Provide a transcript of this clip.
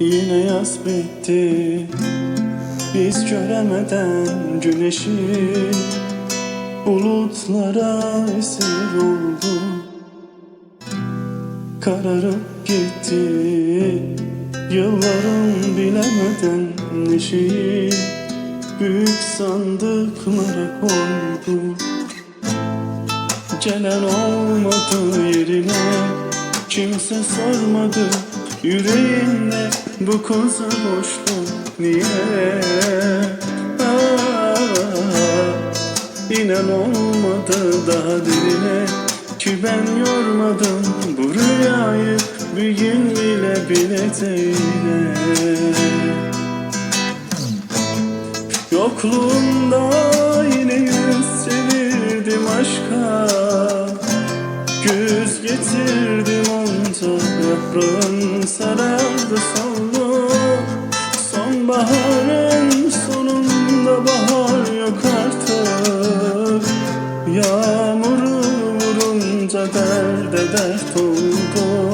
Yine yaz bitti. Biz göremeden güneşi Bulutlara esir oldu Kararıp gitti. Yılların bilemeden neşeyi Büyük sandıklara koydu Gelen olmadı yerine Kimse sormadı yüreğinde Bu koza boşluk niye? Aa, İnan olmadı daha derine. Ki ben yormadım bu rüyayı Bir gün bile bileteyle Yokluğunda yine yüz çevirdim aşka. Güz getirdim onca yaprağın sarardı soldu Sonbaharın sonunda bahar yok artık. Yağmuru vurunca derde dert oldu